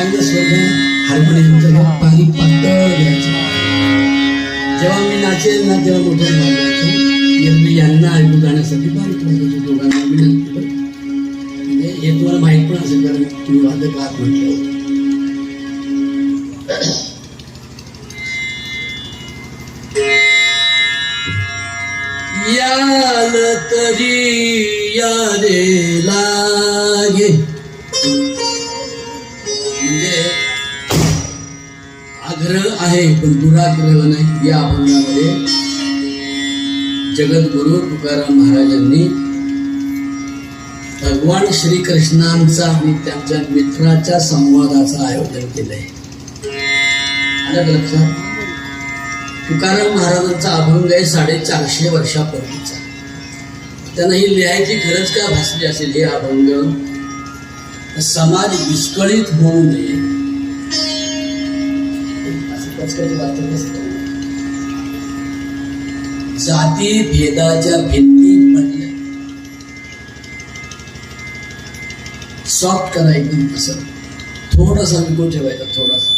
चांगलं स्वर्ग हार्मोनियमचं घ्या पाणी पातळ घ्यायचं जेव्हा मी नाचेल ना तेव्हा मोठं वाजवायचो एरवी यांना ऐकू जाण्यासाठी बारीक वाजवायचो दोघांना विनंती करतो. म्हणजे हे तुम्हाला माहीत पण असेल कारण तुम्ही वादक आहात म्हटलं याल तरी या रे लागे. आग्रह आहे पण दुराग्रह नाही. या अभंगामध्ये जगद्गुरु तुकाराम महाराजांनी भगवान श्रीकृष्णांचा आणि त्यांच्या मित्राच्या संवादाचं आयोजन केलंय. आलं लक्षात? तुकाराम महाराजांचा अभंग आहे साडेचारशे वर्षापूर्वीचा. त्यांना ही लिहायची गरज का भासली असेल हे अभंग? समाज विस्कळीत होऊ नये. असं कचकच वाटत असतं. जाती भेदाच्या भिंती पडल्या सॉफ्ट करा एकदम असं। थोडासा विको थोड़ा थोडासा